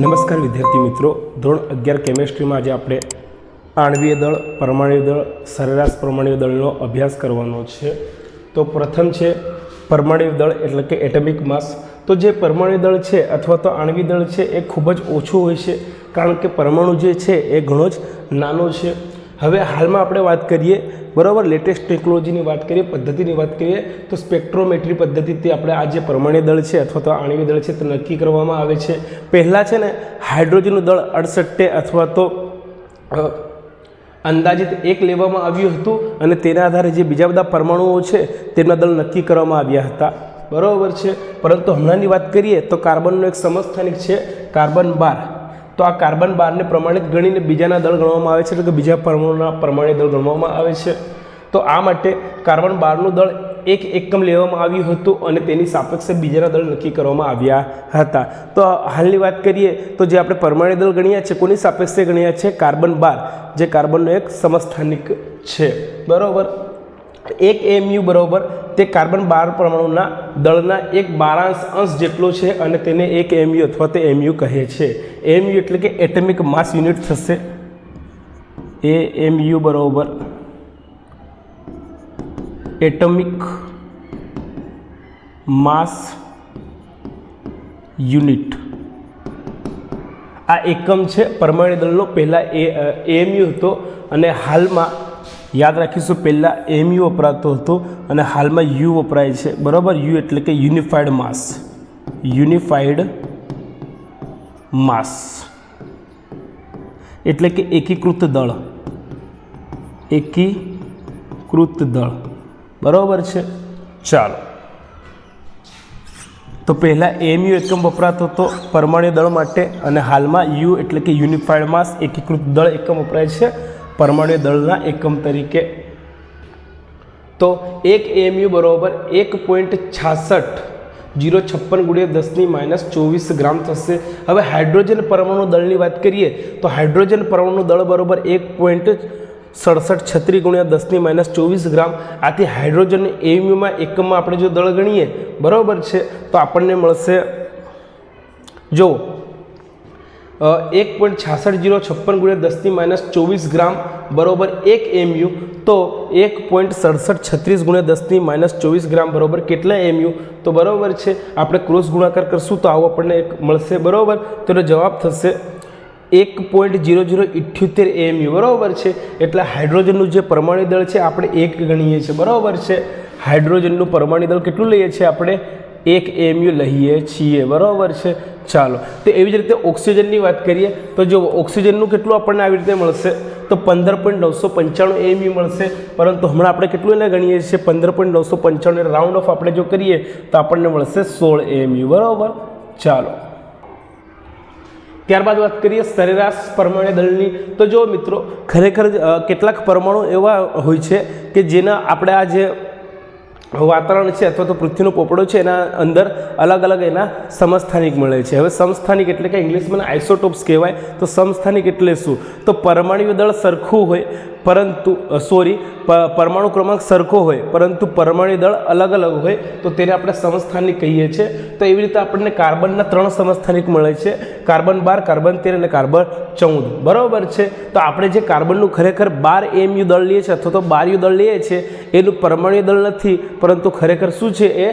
નમસ્કાર વિદ્યાર્થી મિત્રો. ધોરણ અગિયાર કેમેસ્ટ્રીમાં આજે આપણે આણવીય દળ પરમાણુ દળ, સરેરાશ પરમાણુ દળનો અભ્યાસ કરવાનો છે. તો પ્રથમ છે પરમાણુ દળ એટલે કે એટમિક માસ. તો જે પરમાણુ દળ છે અથવા તો આણવી દળ છે એ ખૂબ જ ઓછું હોય છે, કારણ કે પરમાણુ જે છે એ ઘણો જ નાનો છે. હવે હાલમાં આપણે વાત કરીએ બરાબર? લેટેસ્ટ ટેકનોલોજીની વાત કરીએ, પદ્ધતિની વાત કરીએ, તો સ્પેક્ટ્રોમેટ્રી પદ્ધતિથી આપણે આ જે પરમાણ્ય દળ છે અથવા તો આણ્વિક દળ છે તે નક્કી કરવામાં આવે છે. પહેલાં છે ને, હાઇડ્રોજનનું દળ અડસટ્ટે અથવા તો અંદાજિત એક લેવામાં આવ્યું હતું અને તેના આધારે જે બીજા બધા પરમાણુઓ છે તેમના દળ નક્કી કરવામાં આવ્યા હતા. બરાબર છે? પરંતુ હમણાંની વાત કરીએ તો કાર્બનનો એક સમસ્થાનિક છે કાર્બન બાર. તો આ કાર્બન બારને પ્રમાણિત ગણીને બીજાના દળ ગણવામાં આવે છે, એટલે કે બીજા પરમાણુના પ્રમાણિત દળ ગણવામાં આવે છે. તો આ માટે કાર્બન બારનું દળ એક એકમ લેવામાં આવ્યું હતું અને તેની સાપેક્ષે બીજાના દળ નક્કી કરવામાં આવ્યા હતા. તો હાલની વાત કરીએ તો જે આપણે પરમાણુ દળ ગણ્યા છે, કોની સાપેક્ષે ગણ્યા છે? કાર્બન બાર, જે કાર્બનનો એક સમસ્થાનિક છે. બરાબર? એક એમયુ બરાબર તે કાર્બન બાર પરમાણુના દળના એક બારાંશ અંશ જેટલો છે અને તેને એક એમયુ અથવા તે એમયુ કહે છે. એમયુ એટલે કે એટમિક માસ યુનિટ થશે. એ એમયુ બરાબર એટમિક માસ યુનિટ. આ એકમ છે પરમાણુ દળનો પહેલાં એ એમયુ હતો અને હાલમાં યાદ રાખીશું, પહેલાં એમયુ વપરાતો હતો અને હાલમાં યુ વપરાય છે. બરાબર? યુ એટલે કે યુનિફાઈડ માસ યુનિફાઈડ માસ એટલે કે એકીકૃત દળ. એકીકૃત દળ. બરાબર છે? ચાલો. તો પહેલાં એમયુ એકમ વપરાતો હતો પરમાણ્ય દળ માટે અને હાલમાં યુ એટલે કે યુનિફાઈડ માસ એકીકૃત દળ એકમ વપરાય છે. પરમાણુ દળના એકમ તરીકે. તો એક એમયુ બરાબર એક પોઈન્ટ છાસઠ જીરો છપ્પન ગુણ્યા દસની માઇનસ ચોવીસ ગ્રામ થશે. હવે હાઇડ્રોજન પરમાણુ દળની વાત કરીએ, તો હાઇડ્રોજન પરમાણુ દળ બરાબર એક પોઈન્ટ સડસઠ છત્રીસ ગુણ્યા દસની માઇનસ ચોવીસ ગ્રામ. આથી હાઇડ્રોજન એમયુમાં એકમમાં આપણે જો દળ ગણીએ, બરાબર છે? તો આપણને મળશે જો એક પોઈન્ટ છાસઠ જીરો છપ્પન ગુણ્યા દસની માઇનસ ચોવીસ ગ્રામ બરોબર એક એમયુ. તો એક પોઈન્ટ સડસઠ છત્રીસ ગુણ્યા દસની માઇનસ ચોવીસ ગ્રામ બરોબર કેટલા એમયુ? તો બરોબર છે, આપણે ક્રોસ ગુણાકાર કરશું તો આવો આપણને એક મળશે. બરોબર? તો એનો જવાબ થશે એક પોઈન્ટ જીરો જીરો ઇઠ્યોતેર એમયુ. બરાબર છે? એટલે હાઇડ્રોજનનું જે પરમાણુ દળ છે, આપણે એક ગણીએ છીએ. બરાબર છે? હાઇડ્રોજનનું પરમાણુ દળ કેટલું લઈએ છીએ આપણે? એક એમયુ લઈએ છીએ, બરાબર છે? ચાલો, તો એવી જ રીતે ઓક્સિજનની વાત કરીએ, તો જો ઓક્સિજનનું કેટલું આપણને આવી રીતે મળશે? તો પંદર પોઈન્ટ નવસો પંચાણું એમયુ મળશે, પરંતુ હમણાં આપણે કેટલું એને ગણીએ છીએ? પંદર પોઈન્ટ નવસો પંચાણું રાઉન્ડ ઓફ આપણે જો કરીએ, તો આપણને મળશે સોળ એમયુ બરાબર? ચાલો. ત્યારબાદ વાત કરીએ સરેરાશ પરમાણુ દળની. તો જો મિત્રો, ખરેખર કેટલાક પરમાણુ એવા હોય છે કે જેના આપણે આ જે વાતાવરણ છે અથવા તો પૃથ્વીનો પોપડો છે, એના અંદર અલગ અલગ એના સમસ્થાનિક મળે છે. હવે સમસ્થાનિક એટલે કે ઇંગ્લિશમાં આઇસોટોપ્સ કહેવાય, તો સમસ્થાનિક એટલે શું? તો પરમાણુ દળ સરખું હોય, પરંતુ સોરી પરમાણુ ક્રમાંક સરખો હોય, પરંતુ પરમાણુ દળ અલગ અલગ હોય, તો તેને આપણે સમસ્થાનિક કહીએ છીએ. તો એવી રીતે આપણને કાર્બનના ત્રણ સમસ્થાનિક મળે છે. કાર્બન બાર, કાર્બન તેર અને કાર્બન ચૌદ. બરાબર છે? તો આપણે જે કાર્બનનું ખરેખર બાર એમયુ દળ લઈએ છીએ અથવા તો બાર યુ દળ લઈએ છીએ, એનું પરમાણુ દળ નથી, પરંતુ ખરેખર શું છે એ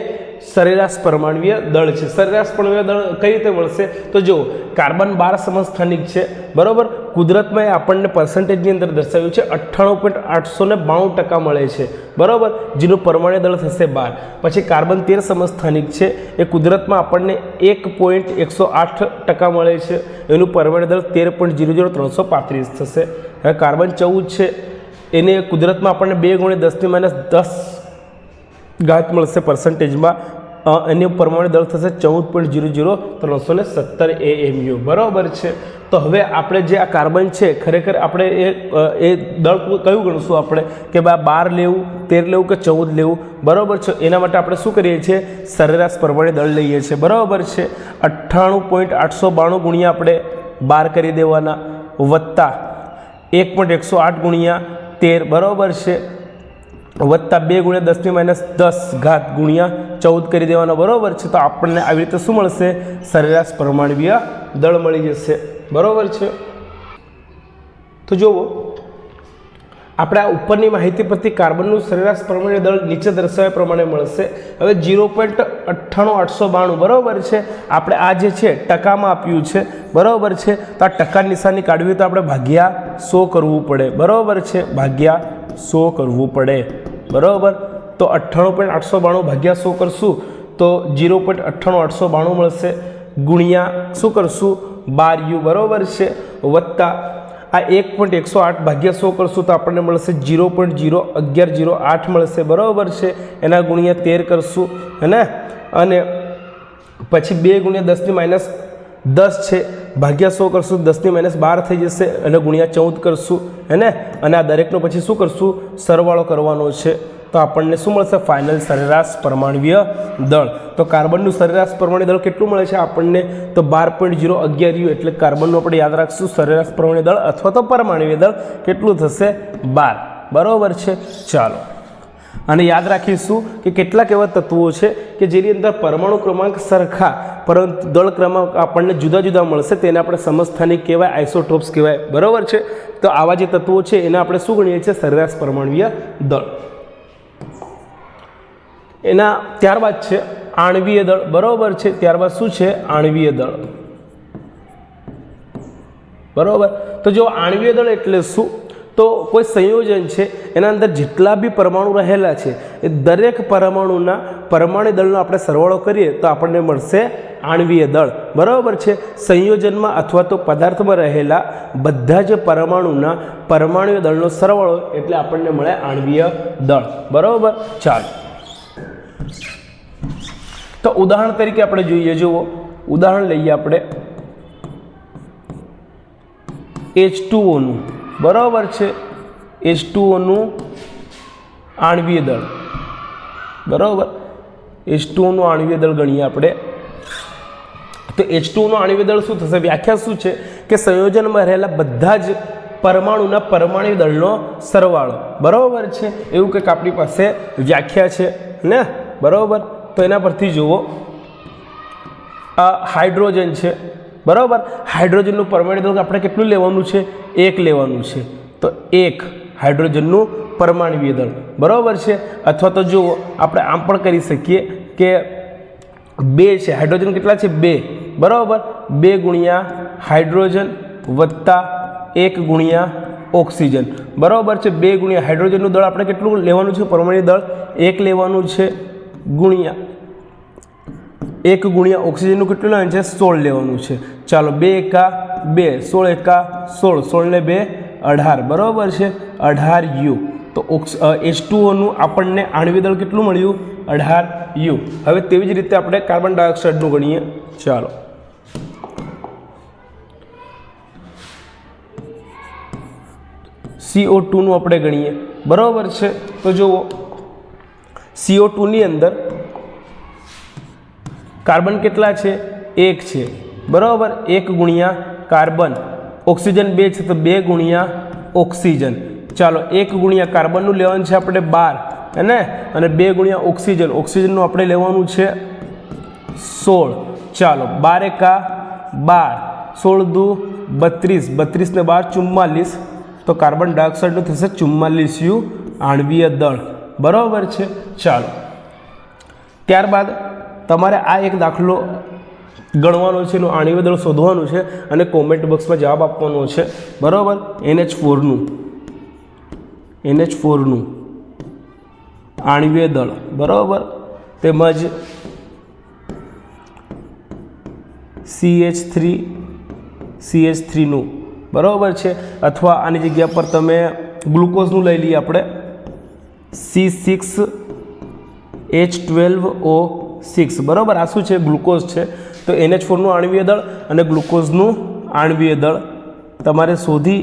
સરેરાશ પરમાણવીય દળ છે. સરેરાશ પરમાણવીય દળ કઈ રીતે મળશે તો જો કાર્બન બાર સમસ્થાનિક છે. બરાબર? કુદરતમાં એ આપણને પર્સન્ટેજની અંદર દર્શાવ્યું છે. અઠ્ઠાણું પોઈન્ટ આઠસો ને બાણું ટકા મળે છે. બરાબર? જેનું પરમાણ્ય દળ થશે બાર. પછી કાર્બન તેર સમસ્થાનિક છે. એ કુદરતમાં આપણને એક પોઈન્ટ એકસો આઠ ટકા મળે છે. એનું પરમાણ્ય દળ તેર પોઈન્ટ જીરો જીરો ત્રણસો પાંત્રીસ થશે. હવે કાર્બન ચૌદ છે. એને કુદરતમાં આપણને બે ગુણ્યા દસની માઇનસ દસ ઘાત મળશે પર્સન્ટેજમાં એની પરમાણુ દળ થશે ચૌદ પોઈન્ટ જીરો જીરો ત્રણસો ને સત્તર એમયુ બરાબર છે. તો હવે આપણે જે આ કાર્બન છે, ખરેખર આપણે એ એ દળ કયું ગણશું આપણે? કે ભાઈ બાર લેવું, તેર લેવું કે ચૌદ લેવું? બરાબર છે. એના માટે આપણે શું કરીએ છીએ? સરેરાશ પરમાણુ દળ લઈએ છીએ. બરાબર છે. અઠ્ઠાણું પોઈન્ટ આઠસો બાણું ગુણ્યા આપણે બાર કરી દેવાના. વત્તા એક પોઈન્ટ એકસો આઠ ગુણ્યા તેર. બરાબર છે. વત્તા બે ગુણ્યા દસની માઇનસ દસ ઘાત ગુણ્યા ચૌદ કરી દેવાનો, બરાબર છે? તો આપણને આવી રીતે શું મળશે? સરેરાશ પરમાણવીય દળ મળી જશે. બરાબર છે? તો જુઓ, આપણે આ ઉપરની માહિતી પરથી કાર્બનનું સરેરાશ પરમાણુ દળ નીચે દર્શાવ્યા પ્રમાણે મળશે. હવે જીરો પોઈન્ટ અઠ્ઠાણું આઠસો બાણું, બરાબર છે? આપણે આ જે છે, ટકામાં આપ્યું છે. બરાબર છે? તો આ ટકા નિશાની કાઢવી તો આપણે ભાગ્યા સો કરવું પડે. બરાબર છે? ભાગ્યા સો કરવું પડે. બરાબર? તો અઠ્ઠાણું પોઈન્ટ આઠસો બાણું ભાગ્યા સો કરશું? તો જીરો પોઈન્ટ અઠ્ઠાણું આઠસો બાણું મળશે. ગુણ્યા શું કરશું? બાર યુ બરાબર છે. વત્તા આ એક પોઈન્ટ એકસો આઠ ભાગ્યા સો કરશું? તો આપણને મળશે જીરો પોઈન્ટ જીરો અગિયાર જીરો આઠ મળશે. બરાબર છે. એના ગુણ્યા તેર કરશું. હે અને પછી બે ગુણ્યા દસની માઇનસ દસ છે. ભાગ્યા સો કરશું? દસની માઇનસ બાર થઈ જશે અને ગુણ્યા ચૌદ કરશું. હે અને આ દરેકનો પછી શું કરશું? સરવાળો કરવાનો છે. તો આપણને શું મળશે? ફાઇનલ સરેરાશ પરમાણવીય દળ. તો કાર્બનનું સરેરાશ પરમાણુ દળ કેટલું મળે છે આપણને? તો બાર પોઈન્ટ જીરો અગિયાર યુ, એટલે કાર્બનનું આપણે યાદ રાખશું. સરેરાશ પરમાણુ દળ અથવા તો પરમાણવીય દળ કેટલું થશે? બાર. બરાબર છે? ચાલો. અને યાદ રાખીશું કે કેટલાક એવા તત્વો છે કે જેની અંદર પરમાણુ ક્રમાંક સરખા, પરંતુ દળ ક્રમાંક આપણને જુદા જુદા મળશે. તેને આપણે સમસ્થાનિક કહેવાય આઇસોટોપ્સ કહેવાય. બરાબર છે? તો આવા જે તત્વો છે, એને આપણે શું ગણીએ છીએ? સરેરાશ પરમાણવીય દળ. એના ત્યારબાદ છે આણવીય દળ. બરાબર છે? ત્યારબાદ શું છે? આણવીય દળ. બરાબર? તો જો આણવીય દળ એટલે શું? તો કોઈ સંયોજન છે? એના અંદર જેટલા બી પરમાણુ રહેલા છે, એ દરેક પરમાણુના પરમાણુ દળનો આપણે સરવાળો કરીએ તો આપણને મળશે આણવીય દળ. બરાબર છે? સંયોજનમાં અથવા તો પદાર્થમાં રહેલા બધા જ પરમાણુના પરમાણુ દળનો સરવાળો એટલે આપણને મળે આણવીય દળ. બરાબર? ચાલો. તો ઉદાહરણ તરીકે આપણે જોઈએ, જુઓ. ઉદાહરણ લઈએ આપણે. એચ ટુઓનું બરાબર છે? એચ ટુઓનું આણવીય દળ. બરાબર? એચ ટુઓનું આણવીય દળ ગણીએ આપણે. તો એચ ટુનું આણવીય દળ શું થશે? વ્યાખ્યા શું છે? કે સંયોજનમાં રહેલા બધા જ પરમાણુના પરમાણુ દળનો સરવાળો. બરાબર છે? એવું કંઈક આપણી પાસે વ્યાખ્યા છે, ને? બરાબર? તો એના પરથી જુઓ. આ હાઇડ્રોજન છે. બરાબર? હાઇડ્રોજનનું પરમાણુ આપણે કેટલું લેવાનું છે? એક લેવાનું છે. તો એક હાઇડ્રોજનનું પરમાણવીય દળ બરાબર છે? અથવા તો જુઓ, આપણે આમ પણ કરી શકીએ કે બે છે. હાઇડ્રોજન કેટલા છે? બે. બરાબર? બે ગુણ્યા હાઇડ્રોજન વત્તા એક ગુણ્યા ઓક્સિજન. બરાબર છે? બે ગુણ્યા હાઇડ્રોજનનું દળ આપણે કેટલું લેવાનું છે? પરમાણુ દળ. એક લેવાનું છે. ગુણ્યા. એક ગુણ્યા ઓક્સિજનનું કેટલું લેવાનું છે? સોળ લેવાનું છે. ચાલો, બે એકા બે, સોળ એકા સોળ સોળને બે, અઢાર. બરાબર છે? અઢાર યુ. તો ઓક્સ એચ ટુઓનું આપણને આણવી દળ કેટલું મળ્યું? અઢાર યુ. હવે તેવી જ રીતે આપણે કાર્બન ડાયોક્સાઇડનું ગણીએ. ચાલો. સીઓ ટુનું આપણે ગણીએ. બરાબર છે? તો જુઓ. સીઓ ટુની અંદર કાર્બન કેટલા છે? એક છે. બરાબર? એક ગુણ્યા કાર્બન. ઓક્સિજન બે છે તો બે ગુણ્યા ઓક્સિજન. ચાલો, એક ગુણ્યા કાર્બનનું લેવાનું છે આપણે બાર હે અને બે ગુણ્યા ઓક્સિજન. ઓક્સિજનનું આપણે લેવાનું છે સોળ. ચાલો, બાર એકા બાર. સોળ દુ બત્રીસ. બત્રીસને બાર ચુમ્માલીસ. તો કાર્બન ડાયોક્સાઇડનું થશે ચુમ્માલીસ યુ આણવીય દળ. બરાબર છે? ચાલો. ત્યારબાદ તમારે આ એક દાખલો ગણવાનો છે, એનું આણીવેદળ દળ શોધવાનું છે અને કોમેન્ટ બોક્સમાં જવાબ આપવાનો છે. બરાબર? એનએચ ફોરનું એનએચ ફોરનું આણવીય દળ. બરાબર? તેમજ સીએચ થ્રી સીએચ થ્રીનું બરાબર છે? અથવા આની જગ્યા પર તમે ગ્લુકોઝનું લઈ લઈએ આપણે. C six H twelve O six બરાબર? આ શું છે? ગ્લુકોઝ છે. તો એનએચ ફોરનું આણવીય દળ અને ગ્લુકોઝનું આણવીય દળ તમારે શોધી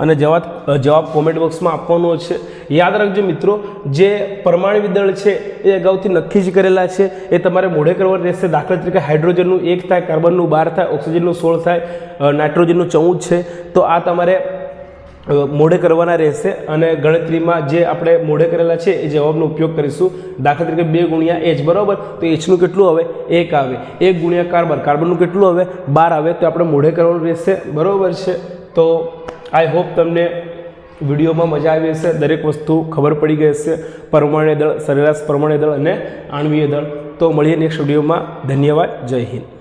અને જવાબ જવાબ કોમેન્ટ બોક્સમાં આપવાનો છે. યાદ રાખજો મિત્રો, જે પરમાણુ દળ છે, એ અગાઉથી નક્કી જ કરેલા છે. એ તમારે મોઢે કરવા રહેશે. દાખલા તરીકે હાઇડ્રોજનનું એક થાય, કાર્બનનું બાર થાય, ઓક્સિજનનું સોળ થાય નાઇટ્રોજનનું ચૌદ છે. તો આ તમારે મોઢે કરવાના રહેશે અને ગણતરીમાં જે આપણે મોઢે કરેલા છે, એ જવાબનો ઉપયોગ કરીશું. દાખલા તરીકે બે ગુણ્યા એચ, બરાબર? તો એચનું કેટલું આવે? એક આવે. એક ગુણ્યા કાર્બન. કાર્બનનું કેટલું આવે? બાર આવે. તો આપણે મોઢે કરવાનું રહેશે. બરાબર છે? તો આઈ હોપ તમને વિડીયોમાં મજા આવી હશે. દરેક વસ્તુ ખબર પડી ગઈ હશે. પરમાણ્ય દળ, સરેરાશ પરમાણ્ય દળ અને આણવીય દળ. તો મળીએ નેક્સ્ટ વિડીયોમાં. ધન્યવાદ. જય હિન્દ.